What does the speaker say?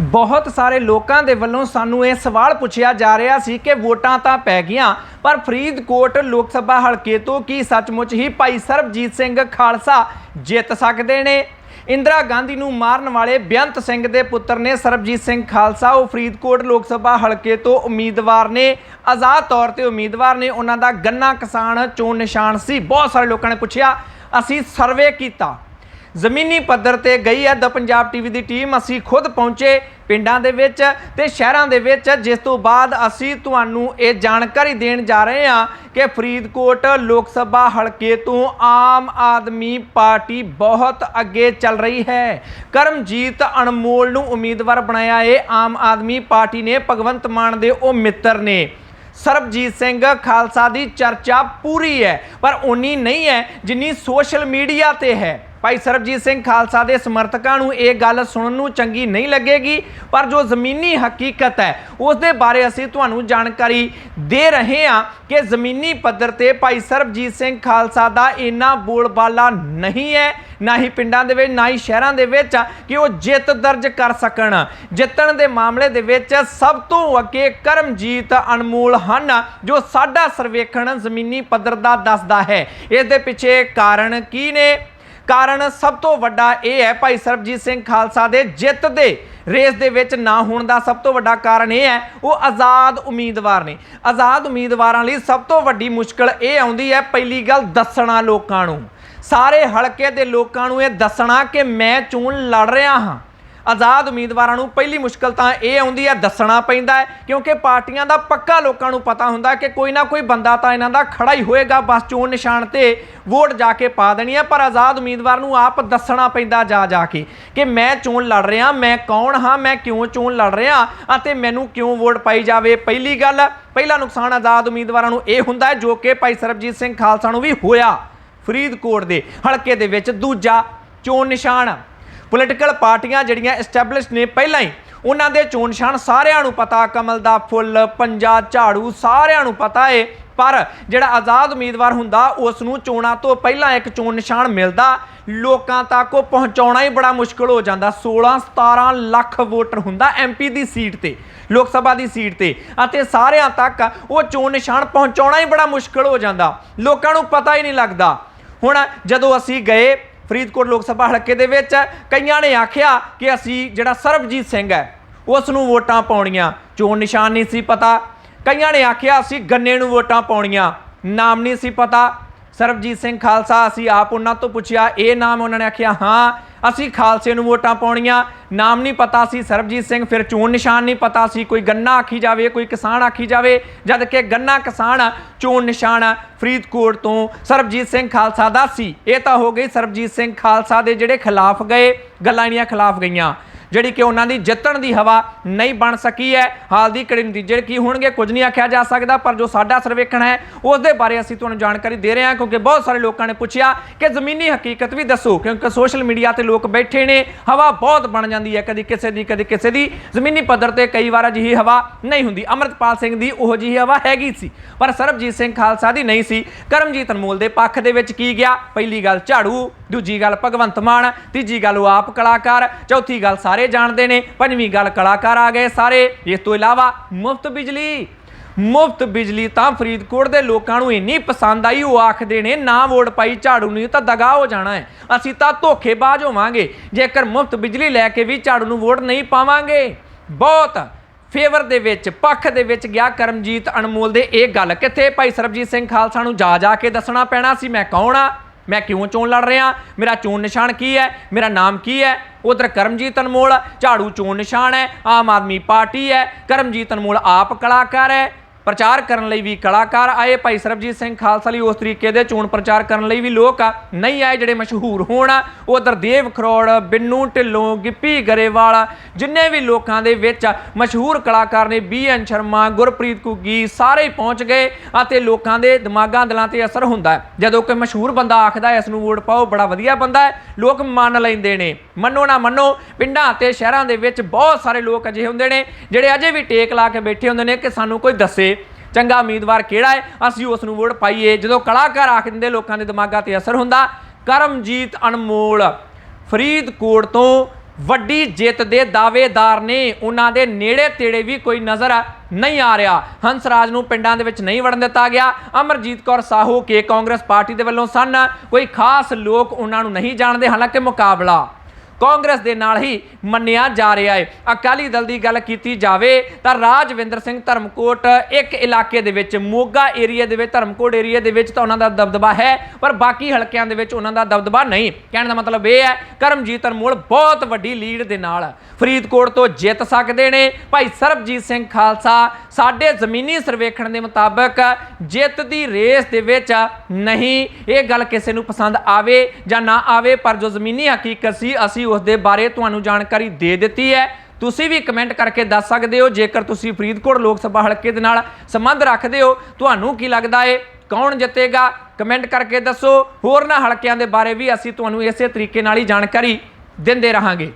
ਬਹੁਤ ਸਾਰੇ ਲੋਕਾਂ ਦੇ ਵੱਲੋਂ ਸਾਨੂੰ ਇਹ ਸਵਾਲ ਪੁੱਛਿਆ ਜਾ ਰਿਹਾ ਸੀ ਕਿ ਵੋਟਾਂ ਤਾਂ ਪੈ ਗਈਆਂ, ਪਰ ਫਰੀਦਕੋਟ ਲੋਕ ਸਭਾ ਹਲਕੇ ਤੋਂ ਕੀ ਸੱਚਮੁੱਚ ਹੀ ਭਾਈ ਸਰਬਜੀਤ ਸਿੰਘ ਖਾਲਸਾ ਜਿੱਤ ਸਕਦੇ ਨੇ? ਇੰਦਰਾ ਗਾਂਧੀ ਨੂੰ ਮਾਰਨ ਵਾਲੇ ਬੇਅੰਤ ਸਿੰਘ ਦੇ ਪੁੱਤਰ ਨੇ ਸਰਬਜੀਤ ਸਿੰਘ ਖਾਲਸਾ, ਉਹ ਫਰੀਦਕੋਟ ਲੋਕ ਸਭਾ ਹਲਕੇ ਤੋਂ ਉਮੀਦਵਾਰ ਨੇ। ਆਜ਼ਾਦ ਤੌਰ ਤੇ ਉਮੀਦਵਾਰ ਨੇ, ਉਹਨਾਂ ਦਾ ਗੰਨਾ ਕਿਸਾਨ ਚੋਣ ਨਿਸ਼ਾਨ ਸੀ। ਬਹੁਤ ਸਾਰੇ ਲੋਕਾਂ ਨੇ ਪੁੱਛਿਆ, ਅਸੀਂ ਸਰਵੇ ਕੀਤਾ। ਜ਼ਮੀਨੀ ਪੱਧਰ ਤੇ ਗਈ ਹੈ। ਦ ਪੰਜਾਬ ਟੀਵੀ ਦੀ ਟੀਮ ਅਸੀਂ ਖੁਦ ਪਹੁੰਚੇ ਪਿੰਡਾਂ ਦੇ ਵਿੱਚ ਤੇ ਸ਼ਹਿਰਾਂ ਦੇ ਵਿੱਚ। ਜਿਸ ਤੋਂ ਬਾਅਦ ਅਸੀਂ ਤੁਹਾਨੂੰ ਇਹ ਜਾਣਕਾਰੀ ਦੇਣ ਜਾ ਰਹੇ ਹਾਂ ਕਿ ਫਰੀਦਕੋਟ ਲੋਕ ਸਭਾ ਹਲਕੇ ਤੋਂ ਆਮ ਆਦਮੀ ਪਾਰਟੀ ਬਹੁਤ ਅੱਗੇ ਚੱਲ ਰਹੀ ਹੈ। ਕਰਮਜੀਤ ਅਨਮੋਲ ਨੂੰ ਉਮੀਦਵਾਰ ਬਣਾਇਆ ਹੈ ਆਮ ਆਦਮੀ ਪਾਰਟੀ ਨੇ। ਭਗਵੰਤ ਮਾਨ ਦੇ ਉਹ ਮਿੱਤਰ ਨੇ। ਸਰਬਜੀਤ ਸਿੰਘ ਖਾਲਸਾ ਦੀ ਚਰਚਾ ਪੂਰੀ ਹੈ, ਪਰ ਉਨੀ ਨਹੀਂ ਹੈ ਜਿੰਨੀ ਸੋਸ਼ਲ ਮੀਡੀਆ ਤੇ ਹੈ। ਭਾਈ ਸਰਬਜੀਤ ਸਿੰਘ ਖਾਲਸਾ ਦੇ ਸਮਰਥਕਾਂ ਨੂੰ ਇਹ ਗੱਲ ਸੁਣਨ ਨੂੰ ਚੰਗੀ ਨਹੀਂ ਲੱਗੇਗੀ, ਪਰ ਜੋ ਜ਼ਮੀਨੀ ਹਕੀਕਤ ਹੈ, ਉਸ ਦੇ ਬਾਰੇ ਅਸੀਂ ਤੁਹਾਨੂੰ ਜਾਣਕਾਰੀ ਦੇ ਰਹੇ ਹਾਂ ਕਿ ਜ਼ਮੀਨੀ ਪੱਧਰ ਤੇ ਭਾਈ ਸਰਬਜੀਤ ਸਿੰਘ ਖਾਲਸਾ ਦਾ ਇੰਨਾ ਬੋਲਬਾਲਾ ਨਹੀਂ ਹੈ, ਨਾ ਹੀ ਪਿੰਡਾਂ ਦੇ ਵਿੱਚ, ਨਾ ਹੀ ਸ਼ਹਿਰਾਂ ਦੇ ਵਿੱਚ ਕਿ ਉਹ ਜਿੱਤ ਦਰਜ ਕਰ ਸਕਣ। ਜਿੱਤਣ ਦੇ ਮਾਮਲੇ ਦੇ ਵਿੱਚ ਸਭ ਤੋਂ ਅੱਗੇ ਕਰਮਜੀਤ ਅਨਮੋਲ ਹਨ, ਜੋ ਸਾਡਾ ਸਰਵੇਖਣ ਜ਼ਮੀਨੀ ਪੱਧਰ ਦਾ ਦੱਸਦਾ ਹੈ। ਇਸ ਦੇ ਪਿੱਛੇ ਕਾਰਨ ਕੀ ਨੇ? ਕਾਰਨ ਸਭ ਤੋਂ ਵੱਡਾ ਇਹ ਹੈ ਭਾਈ ਸਰਬਜੀਤ ਸਿੰਘ ਖਾਲਸਾ ਦੇ ਜਿੱਤ ਦੇ ਰੇਸ ਦੇ ਵਿੱਚ ਨਾ ਹੋਣ ਦਾ ਸਭ ਤੋਂ ਵੱਡਾ ਕਾਰਨ ਇਹ ਹੈ, ਉਹ ਆਜ਼ਾਦ ਉਮੀਦਵਾਰ ਨੇ। ਆਜ਼ਾਦ ਉਮੀਦਵਾਰਾਂ ਲਈ ਸਭ ਤੋਂ ਵੱਡੀ ਮੁਸ਼ਕਲ ਇਹ ਆਉਂਦੀ ਹੈ ਪਹਿਲੀ ਗੱਲ ਦੱਸਣਾ ਲੋਕਾਂ ਨੂੰ। ਸਾਰੇ ਹਲਕੇ ਦੇ ਲੋਕਾਂ ਨੂੰ ਇਹ ਦੱਸਣਾ ਕਿ ਮੈਂ ਚੋਣ ਲੜ ਰਿਹਾ ਹਾਂ। ਆਜ਼ਾਦ ਉਮੀਦਵਾਰਾਂ ਨੂੰ ਪਹਿਲੀ ਮੁਸ਼ਕਲ ਤਾਂ ਇਹ ਆਉਂਦੀ ਹੈ, ਦੱਸਣਾ ਪੈਂਦਾ ਹੈ, ਕਿਉਂਕਿ ਪਾਰਟੀਆਂ ਦਾ ਪੱਕਾ ਲੋਕਾਂ ਨੂੰ ਪਤਾ ਹੁੰਦਾ ਕਿ ਕੋਈ ਨਾ ਕੋਈ ਬੰਦਾ ਤਾਂ ਇਹਨਾਂ ਦਾ ਖੜਾ ਹੀ ਹੋਏਗਾ, ਬਸ ਚੋਣ ਨਿਸ਼ਾਨ ਤੇ ਵੋਟ ਜਾ ਕੇ ਪਾ ਦੇਣੀ ਹੈ, ਪਰ ਆਜ਼ਾਦ ਉਮੀਦਵਾਰ ਨੂੰ ਆਪ ਦੱਸਣਾ ਪੈਂਦਾ ਜਾ ਜਾ ਕੇ ਕਿ ਮੈਂ ਚੋਣ ਲੜ ਰਿਹਾ, ਮੈਂ ਕੌਣ ਹਾਂ, ਮੈਂ ਕਿਉਂ ਚੋਣ ਲੜ ਰਿਹਾ ਅਤੇ ਮੈਨੂੰ ਕਿਉਂ ਵੋਟ ਪਾਈ ਜਾਵੇ? ਪਹਿਲੀ ਗੱਲ, ਪਹਿਲਾ ਨੁਕਸਾਨ ਆਜ਼ਾਦ ਉਮੀਦਵਾਰਾਂ ਨੂੰ ਇਹ ਹੁੰਦਾ ਹੈ, ਜੋ ਕਿ ਭਾਈ ਸਰਬਜੀਤ ਸਿੰਘ ਖਾਲਸਾ ਨੂੰ ਵੀ ਹੋਇਆ ਫਰੀਦਕੋਟ ਦੇ ਹਲਕੇ ਦੇ ਵਿੱਚ। ਦੂਜਾ, ਚੋਣ ਨਿਸ਼ਾਨ। ਪੋਲੀਟੀਕਲ ਪਾਰਟੀਆਂ ਜਿਹੜੀਆਂ ਐਸਟੈਬਲਿਸ਼ ਨੇ ਪਹਿਲਾਂ ਹੀ, ਉਹਨਾਂ ਦੇ ਚੋਣ ਨਿਸ਼ਾਨ ਸਾਰਿਆਂ ਨੂੰ ਪਤਾ, ਕਮਲ ਦਾ ਫੁੱਲ, ਪੰਜਾ, ਝਾੜੂ, ਸਾਰਿਆਂ ਨੂੰ ਪਤਾ ਏ। ਪਰ ਜਿਹੜਾ ਆਜ਼ਾਦ ਉਮੀਦਵਾਰ ਹੁੰਦਾ ਉਸ ਨੂੰ ਚੋਣਾਂ ਤੋਂ ਪਹਿਲਾਂ ਇੱਕ ਚੋਣ ਨਿਸ਼ਾਨ ਮਿਲਦਾ। ਲੋਕਾਂ ਤੱਕ ਉਹ ਪਹੁੰਚਾਉਣਾ ਹੀ ਬੜਾ ਮੁਸ਼ਕਲ ਹੋ ਜਾਂਦਾ। 16 17 ਲੱਖ ਵੋਟਰ ਹੁੰਦਾ ਐਮਪੀ ਦੀ ਸੀਟ ਤੇ, ਲੋਕ ਸਭਾ ਦੀ ਸੀਟ ਤੇ। ਅਤੇ ਸਾਰਿਆਂ ਤੱਕ ਉਹ ਚੋਣ ਨਿਸ਼ਾਨ ਪਹੁੰਚਾਉਣਾ ਹੀ ਬੜਾ ਮੁਸ਼ਕਲ ਹੋ ਜਾਂਦਾ। ਲੋਕਾਂ ਨੂੰ ਪਤਾ ਹੀ ਨਹੀਂ ਲੱਗਦਾ। ਹੁਣ ਜਦੋਂ ਅਸੀਂ ਗਏ ਫਰੀਦਕੋਟ ਲੋਕ ਸਭਾ ਹਲਕੇ ਦੇ ਵਿੱਚ ਕਈਆਂ ਨੇ ਆਖਿਆ ਕਿ ਅਸੀਂ ਜਿਹੜਾ ਸਰਬਜੀਤ ਸਿੰਘ ਹੈ, ਉਸ ਨੂੰ ਵੋਟਾਂ ਪਾਉਣੀਆਂ, ਚੋਣ ਨਿਸ਼ਾਨ ਨਹੀਂ ਸੀ ਪਤਾ। ਕਈਆਂ ਨੇ ਆਖਿਆ ਅਸੀਂ ਗੰਨੇ ਨੂੰ ਵੋਟਾਂ ਪਾਉਣੀਆਂ, ਨਾਮ ਨਹੀਂ ਸੀ ਪਤਾ। ਸਰਬਜੀਤ ਸਿੰਘ ਖਾਲਸਾ, ਅਸੀਂ ਆਪ ਉਹਨਾਂ ਤੋਂ ਪੁੱਛਿਆ, ਇਹ ਨਾਮ ਉਹਨਾਂ ਨੇ ਆਖਿਆ, ਹਾਂ ਅਸੀਂ ਖਾਲਸੇ ਨੂੰ ਵੋਟਾਂ ਪਾਉਣੀਆਂ। ਨਾਮ ਨਹੀਂ ਪਤਾ ਸੀ ਸਰਬਜੀਤ ਸਿੰਘ, ਫਿਰ ਚੋਣ ਨਿਸ਼ਾਨ ਨਹੀਂ ਪਤਾ ਸੀ ਕੋਈ ਗੰਨਾ ਆਖੀ ਜਾਵੇ, ਕੋਈ ਕਿਸਾਨ ਆਖੀ ਜਾਵੇ। ਜਦ ਕਿ ਗੰਨਾ ਕਿਸਾਨ, ਚੋਣ ਨਿਸ਼ਾਨ ਫਰੀਦਕੋਟ ਤੋਂ ਸਰਬਜੀਤ ਸਿੰਘ ਖਾਲਸਾ ਦਾ ਸੀ। ਇਹ ਤਾਂ ਹੋ ਗਈ ਸਰਬਜੀਤ ਸਿੰਘ ਖਾਲਸਾ ਦੇ ਜਿਹੜੇ ਖਿਲਾਫ ਗਏ, ਗੱਲਾਂ ਇਹਨੀਆਂ ਖਿਲਾਫ ਗਈਆਂ। ਜਿਹੜੀ ਕਿ ਉਹਨਾਂ ਦੀ ਜਿੱਤਣ ਦੀ ਹਵਾ ਨਹੀਂ ਬਣ ਸਕੀ ਹੈ। ਹਾਲ ਦੀ ਕੜੀ ਨਤੀਜੇ ਕੀ ਹੋਣਗੇ, ਕੁਝ ਨਹੀਂ ਆਖਿਆ ਜਾ ਸਕਦਾ, ਪਰ ਜੋ ਸਾਡਾ ਸਰਵੇਖਣ ਹੈ ਉਸ ਦੇ ਬਾਰੇ ਅਸੀਂ ਤੁਹਾਨੂੰ ਜਾਣਕਾਰੀ ਦੇ ਰਹੇ ਹਾਂ, ਕਿਉਂਕਿ ਬਹੁਤ ਸਾਰੇ ਲੋਕਾਂ ਨੇ ਪੁੱਛਿਆ ਕਿ ਜ਼ਮੀਨੀ ਹਕੀਕਤ ਵੀ ਦੱਸੋ, ਕਿਉਂਕਿ ਸੋਸ਼ਲ ਮੀਡੀਆ ਤੇ ਲੋਕ ਬੈਠੇ ਨੇ, ਹਵਾ ਬਹੁਤ ਬਣ ਜਾਂਦੀ ਹੈ, ਕਦੀ ਕਿਸੇ ਦੀ, ਕਦੀ ਕਿਸੇ ਦੀ। ਜ਼ਮੀਨੀ ਪੱਧਰ ਤੇ ਕਈ ਵਾਰ ਅਜਿਹੀ ਹਵਾ ਨਹੀਂ ਹੁੰਦੀ। ਅਮਰਤਪਾਲ ਸਿੰਘ ਦੀ ਉਹ ਜਿਹੀ ਹਵਾ ਹੈਗੀ ਸੀ, ਪਰ ਸਰਬਜੀਤ ਸਿੰਘ ਖਾਲਸਾ ਦੀ ਨਹੀਂ ਸੀ। ਕਰਮਜੀਤ ਅਨਮੋਲ ਦੇ ਪੱਖ ਦੇ ਵਿੱਚ ਕੀ ਗਿਆ? ਪਹਿਲੀ ਗੱਲ ਝਾੜੂ, ਦੂਜੀ ਗੱਲ ਭਗਵੰਤ ਮਾਨ, ਤੀਜੀ ਗੱਲ ਉਹ ਆਪ ਕਲਾਕਾਰ, ਚੌਥੀ ਗੱਲ ਸਾਰੇ ਜਾਣਦੇ ਨੇ। ਪੰਜਵੀਂ ਗੱਲ ਕਲਾਕਾਰ ਆ ਗਏ ਸਾਰੇ। ਇਸ ਤੋਂ ਇਲਾਵਾ ਮੁਫਤ ਬਿਜਲੀ। ਮੁਫਤ ਬਿਜਲੀ ਤਾਂ ਫਰੀਦਕੋਟ ਦੇ ਲੋਕਾਂ ਨੂੰ ਇੰਨੀ ਪਸੰਦ ਆਈ, ਉਹ ਆਖਦੇ ਨੇ, ਨਾ ਵੋਟ ਪਾਈ ਝਾੜੂ ਨੂੰ ਤਾਂ ਦਗਾ ਹੋ ਜਾਣਾ ਹੈ। ਅਸੀਂ ਤਾਂ ਧੋਖੇਬਾਜ਼ ਹੋਵਾਂਗੇ। ਜੇਕਰ ਮੁਫਤ ਬਿਜਲੀ ਲੈ ਕੇ ਵੀ ਝਾੜੂ ਨੂੰ ਵੋਟ ਨਹੀਂ ਪਾਵਾਂਗੇ। ਬਹੁਤ ਫੇਵਰ ਦੇ ਵਿੱਚ, ਪੱਖ ਦੇ ਵਿੱਚ ਗਿਆ ਕਰਮਜੀਤ ਅਨਮੋਲ ਦੇ। ਇਹ ਗੱਲ ਕਿੱਥੇ ਭਾਈ ਸਰਬਜੀਤ ਸਿੰਘ ਖਾਲਸਾ ਨੂੰ ਜਾ ਜਾ ਕੇ ਦੱਸਣਾ ਪੈਣਾ ਸੀ, ਮੈਂ ਕੌਣ ਆ? ਮੈਂ ਕਿਉਂ ਚੋਣ ਲੜ ਰਿਹਾ? ਮੇਰਾ ਚੋਣ ਨਿਸ਼ਾਨ ਕੀ ਹੈ? ਮੇਰਾ ਨਾਮ ਕੀ ਹੈ? ਉਧਰ ਕਰਮਜੀਤ ਅਨਮੋਲ, ਝਾੜੂ ਚੋਣ ਨਿਸ਼ਾਨ ਹੈ, ਆਮ ਆਦਮੀ ਪਾਰਟੀ ਹੈ, ਕਰਮਜੀਤ ਅਨਮੋਲ ਆਪ ਕਲਾਕਾਰ ਹੈ। ਪ੍ਰਚਾਰ ਕਰਨ ਲਈ ਵੀ ਕਲਾਕਾਰ ਆਏ। ਭਾਈ ਸਰਬਜੀਤ ਸਿੰਘ ਖਾਲਸਾ ਲਈ ਉਸ ਤਰੀਕੇ ਦੇ ਚੋਣ ਪ੍ਰਚਾਰ ਕਰਨ ਲਈ ਵੀ ਲੋਕ ਆ ਨਹੀਂ ਆਏ, ਜਿਹੜੇ ਮਸ਼ਹੂਰ ਹੋਣ। ਉਧਰ ਦੇਵ ਖਰੋੜ, ਬਿੰਨੂ ਢਿੱਲੋਂ, ਗਿੱਪੀ ਗਰੇਵਾਲ, ਜਿੰਨੇ ਵੀ ਲੋਕਾਂ ਦੇ ਵਿੱਚ ਮਸ਼ਹੂਰ ਕਲਾਕਾਰ ਨੇ, ਬੀ ਐਨ ਸ਼ਰਮਾ, ਗੁਰਪ੍ਰੀਤ ਕੁੱਗੀ ਸਾਰੇ ਪਹੁੰਚ ਗਏ ਅਤੇ ਲੋਕਾਂ ਦੇ ਦਿਮਾਗਾਂ ਦਿਲਾਂ ਤੇ ਅਸਰ ਹੁੰਦਾ ਹੈ। ਜਦੋਂ ਕੋਈ ਮਸ਼ਹੂਰ ਬੰਦਾ ਆਖਦਾ ਇਸ ਨੂੰ ਵੋਟ ਪਾਓ ਬੜਾ ਵਧੀਆ ਬੰਦਾ ਹੈ। ਲੋਕ ਮੰਨ ਲੈਂਦੇ ਨੇ। ਮੰਨੋ ਨਾ ਮੰਨੋ, ਪਿੰਡਾਂ ਅਤੇ ਸ਼ਹਿਰਾਂ ਦੇ ਵਿੱਚ ਬਹੁਤ ਸਾਰੇ ਲੋਕ ਅਜਿਹੇ ਹੁੰਦੇ ਨੇ, ਜਿਹੜੇ ਅਜੇ ਵੀ ਟੇਕ ਲਾ ਕੇ ਬੈਠੇ ਹੁੰਦੇ ਨੇ ਕਿ ਸਾਨੂੰ ਕੋਈ ਦੱਸੇ। ਚੰਗਾ ਉਮੀਦਵਾਰ ਕਿਹੜਾ ਹੈ? ਅਸੀਂ ਉਸ ਨੂੰ ਵੋਟ ਪਾਈਏ। ਜਦੋਂ ਕਲਾਕਾਰ ਆਖ ਦਿੰਦੇ, ਲੋਕਾਂ ਦੇ ਦਿਮਾਗਾਂ ਤੇ ਅਸਰ ਹੁੰਦਾ। ਕਰਮਜੀਤ ਅਨਮੋਲ, ਫਰੀਦਕੋਟ ਤੋਂ ਵੱਡੀ ਜਿੱਤ ਦੇ ਦਾਅਵੇਦਾਰ ਨੇ। ਉਹਨਾਂ ਦੇ ਨੇੜੇ ਤੇੜੇ ਵੀ ਕੋਈ ਨਜ਼ਰ ਨਹੀਂ ਆ ਰਿਹਾ। ਹੰਸਰਾਜ ਨੂੰ ਪਿੰਡਾਂ ਦੇ ਵਿੱਚ ਨਹੀਂ ਵੜਨ ਦਿੱਤਾ ਗਿਆ। ਅਮਰਜੀਤ ਕੌਰ ਸਾਹੂ ਕੇ ਕਾਂਗਰਸ ਪਾਰਟੀ ਦੇ ਵੱਲੋਂ ਸਨ। ਕੋਈ ਖਾਸ ਲੋਕ ਉਹਨਾਂ ਨੂੰ ਨਹੀਂ ਜਾਣਦੇ, ਹਾਲਾਂਕਿ ਮੁਕਾਬਲਾ ਕਾਂਗਰਸ ਦੇ ਨਾਲ ਹੀ ਮੰਨਿਆ ਜਾ ਰਿਹਾ ਹੈ। ਅਕਾਲੀ ਦਲ ਦੀ ਗੱਲ ਕੀਤੀ ਜਾਵੇ ਤਾਂ ਰਾਜਵਿੰਦਰ ਸਿੰਘ ਧਰਮਕੋਟ ਇੱਕ ਇਲਾਕੇ ਦੇ ਵਿੱਚ, ਮੋਗਾ ਏਰੀਆ ਦੇ ਵਿੱਚ, ਧਰਮਕੋਟ ਏਰੀਆ ਦੇ ਵਿੱਚ ਤਾਂ ਉਹਨਾਂ ਦਾ ਦਬਦਬਾ ਹੈ, ਪਰ ਬਾਕੀ ਹਲਕਿਆਂ ਦੇ ਵਿੱਚ ਉਹਨਾਂ ਦਾ ਦਬਦਬਾ ਨਹੀਂ। ਕਹਿਣ ਦਾ ਮਤਲਬ ਇਹ ਹੈ, ਕਰਮਜੀਤ ਅਨਮੋਲ ਬਹੁਤ ਵੱਡੀ ਲੀਡ ਦੇ ਨਾਲ ਫਰੀਦਕੋਟ ਤੋਂ ਜਿੱਤ ਸਕਦੇ ਨੇ। ਭਾਈ ਸਰਬਜੀਤ ਸਿੰਘ ਖਾਲਸਾ ਸਾਡੇ ਜ਼ਮੀਨੀ ਸਰਵੇਖਣ ਦੇ ਮੁਤਾਬਕ ਜਿੱਤ ਦੀ ਰੇਸ ਦੇ ਵਿੱਚ ਨਹੀਂ। ਇਹ ਗੱਲ ਕਿਸੇ ਨੂੰ ਪਸੰਦ ਆਵੇ ਜਾਂ ਨਾ ਆਵੇ, ਪਰ ਜੋ ਜ਼ਮੀਨੀ ਹਕੀਕਤ ਸੀ, ਅਸੀਂ ਉਸ ਦੇ ਬਾਰੇ ਤੁਹਾਨੂੰ ਜਾਣਕਾਰੀ ਦੇ ਦਿੱਤੀ ਹੈ। ਤੁਸੀਂ ਵੀ ਕਮੈਂਟ ਕਰਕੇ ਦੱਸ ਸਕਦੇ ਹੋ। ਜੇਕਰ ਤੁਸੀਂ ਫਰੀਦਕੋਟ ਲੋਕ ਸਭਾ ਹਲਕੇ ਦੇ ਨਾਲ ਸੰਬੰਧ ਰੱਖਦੇ ਹੋ, ਤੁਹਾਨੂੰ ਕੀ ਲੱਗਦਾ ਹੈ ਕੌਣ ਜਿੱਤੇਗਾ? ਕਮੈਂਟ ਕਰਕੇ ਦੱਸੋ। ਹੋਰ ਨਾ ਹਲਕਿਆਂ ਦੇ ਬਾਰੇ ਵੀ ਅਸੀਂ ਤੁਹਾਨੂੰ ਇਸੇ ਤਰੀਕੇ ਨਾਲ ਹੀ ਜਾਣਕਾਰੀ ਦਿੰਦੇ ਰਹਾਂਗੇ।